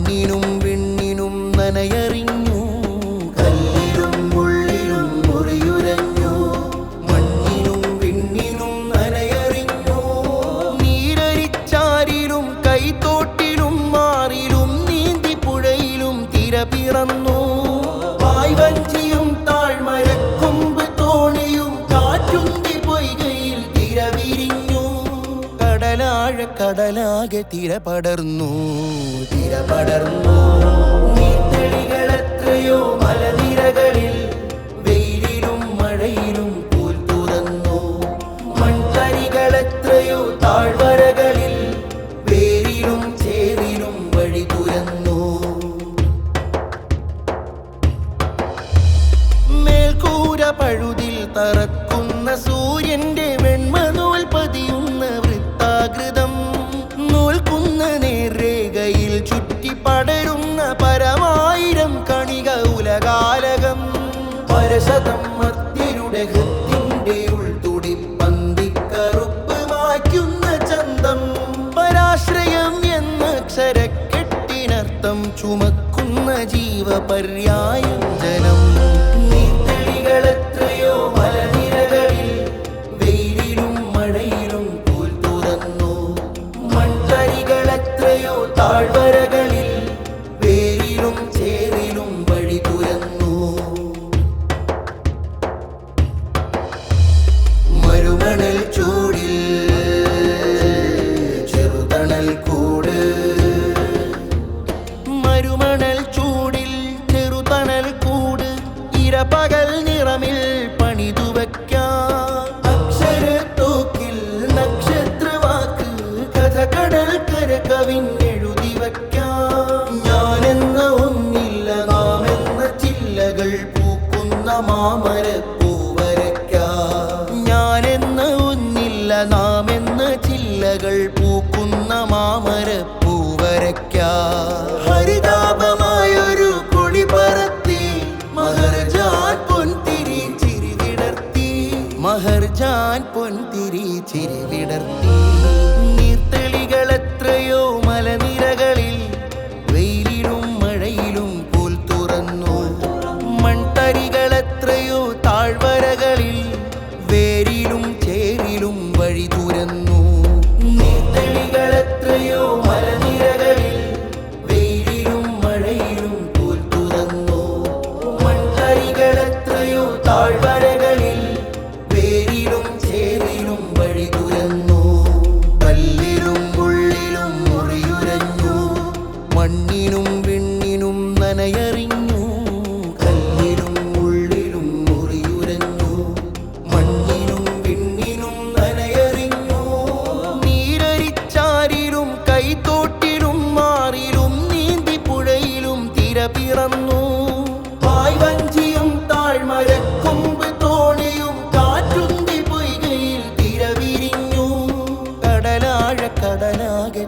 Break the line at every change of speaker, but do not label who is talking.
മണ്ണിനും വിണ്ണിനും നനയറിഞ്ഞു കല്ലിലും മുള്ളിലും മുറിയുരഞ്ഞു മണ്ണിനും വിണ്ണിനും നനയറിഞ്ഞു. നീരരിച്ചാരിലും കൈത്തോട്ടിലും മാറിലും നീന്തി പുഴയിലും തിര പിറന്നു. വായ്വഞ്ചിയും കടലാഴ കടലാകെ തിര പടർന്നു. തിര പടർന്നു. നീർത്തളികളെത്രയോ മലനിരകളിൽ വെയിലിലും മഴയിലും പൂൽ തുറന്നു മൺതരികളെത്രയോ താഴ്വരകളിൽ വേരിലും ചേരിലും വഴി തുരന്നു. മേൽക്കൂര പഴുതിൽ തറക്കുന്ന പടരുന്ന പരമായിരം കണിക ഉലകാലകം. പരശതം മധ്യരുടെ ഹൃത്തിന്റെ ഉൾത്തുടി പന്തിക്കറുപ്പ് മായ്ക്കുന്ന ചന്തം. പരാശ്രയം എന്ന അക്ഷരക്കെട്ടിനർത്ഥം ചുമക്കുന്ന ജീവപര്യായം ജനം നീർത്തളികളെത്രയോ മലനിരകളിൽ താഴ്വരകളിൽ മഹർജാൻ പൊൻതിരി ചിരി വിടർത്തി നീർത്തളികൾ എത്രയോ മലനിരകളിൽ വെയിലിലും മഴയിലും പോൽ തുറന്നു. മൺതരികൾ എത്രയോ താഴ്വരകളിൽ വേരിലും ചേരിലും വഴി തുരന്നു. നീർത്തളികൾ എത്രയോ മലനിരകളിൽ മണ്ണിനും വിണ്ണിനും നനയറിഞ്ഞു കല്ലിലും ഉള്ളിലും മുറിയുരഞ്ഞു മണ്ണിനും വിണ്ണിനും നനയറിഞ്ഞു. നീരരിച്ചാരിലും കൈത്തോട്ടിലും മാറിലും നീന്തി പുഴയിലും തിര പിറന്നു. കാറ്റുന്തി പൊയ്കയിൽ തിര കടലാഴ കടലാകെ